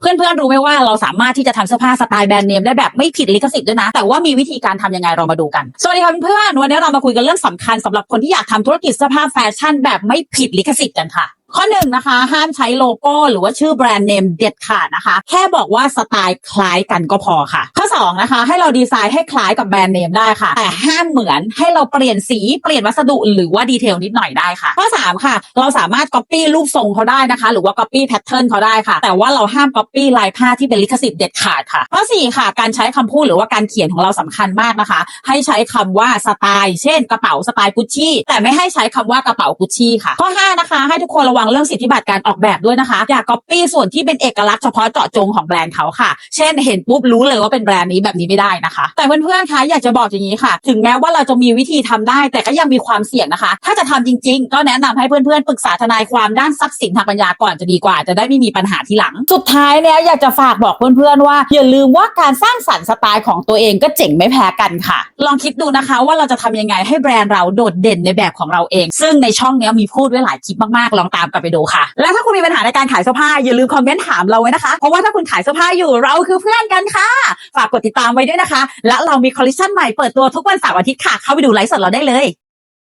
เพื่อนๆรู้ไหมว่าเราสามารถที่จะทำเสื้อผ้าสไตล์แบรนด์เนมได้แบบไม่ผิดลิขสิทธิ์ด้วยนะ แต่ว่ามีวิธีการทำยังไงเรามาดูกัน สวัสดีค่ะเพื่อนๆวันนี้เรามาคุยกันเรื่องสำคัญสำหรับคนที่อยากทำธุรกิจเสื้อผ้าแฟชั่นแบบไม่ผิดลิขสิทธิ์กันค่ะ ข้อหนึ่งนะคะ ห้ามใช้โลโก้หรือว่าชื่อแบรนด์เนมเด็ดขาดนะคะ แค่บอกว่าสไตล์คล้ายกันก็พอค่ะข้อ สองนะคะ ให้เราดีไซน์ให้คล้ายกับแบรนด์เนมได้ค่ะ แต่ห้ามเหมือนให้เราเปลี่ยนสีเปลี่ยนวัสดุหรือว่าดีเทลนิดหน่อยได้ค่ะ ข้อสามค่ะ เราสามารถ copy รูปทรงเขาได้นะคะ หรือว่า copy pattern เขาได้ค่ะ แต่ว่าเราห้าม copy ลายผ้าที่เป็นลิขสิทธิ์เด็ดขาดค่ะ ข้อสี่ค่ะ การใช้คำพูดหรือว่าการเขียนของเราสำคัญมากนะคะ ให้ใช้คำว่าสไตล์ เช่น กระเป๋าสไตล์กุชชี่แต่ไม่ให้ใช้คำว่ากระเป๋ากุชชี่ค่ะ ข้อห้านะคะ ให้ทุกคนระวังเรื่องสิทธิบัตรการออกแบบด้วยนะคะ อย่า copy ส่วนที่เป็นเอกลักษณ์เฉพาะเจาะจงของแบรนด์เขาค่ะ เช่นเห็นปุ๊บรู้เลยว่าเป็นแบรนด์นี้แบบนี้ไม่ได้นะคะ แต่เพื่อนๆคะอยากจะบอกอย่างนี้ค่ะ ถึงแม้ว่าเราจะมีวิธีทำได้ แต่ก็ยังมีความเสี่ยงนะคะ ถ้าจะทำจริง ๆ ก็แนะนำให้เพื่อนๆปรึกษาทนายความด้านทรัพย์สินทางปัญญาก่อนจะดีกว่า จะได้ไม่มีปัญหาทีหลัง สุดท้ายเนี่ยอยากจะฝากบอกเพื่อนๆว่า อย่าลืมว่าการสร้างสรรค์สไตล์ของตัวเองก็เจ๋งไม่แพ้กันค่ะ ลองคิดดูนะคะว่าเราจะทำยังไงให้แบรนด์เราโดดเด่นในแบบของเราเอง ซึ่งในช่องนี้มีพูดไว้หลายคลิปมากๆลองตามกันไปดูค่ะ และถ้าคุณมีปัญหาในการขายเสื้อผ้าอย่าลืมคอมเมนต์ถามเราไว้นะคะเพราะว่าถ้าคุณขายเสื้อผ้าอยู่เราคือเพื่อนกันค่ะฝากกดติดตามไว้ด้วยนะคะ และเรามีคอลเลคชันใหม่เปิดตัวทุกวันเสาร์อาทิตย์ค่ะ เข้าไปดูไลฟ์สดเราได้เลย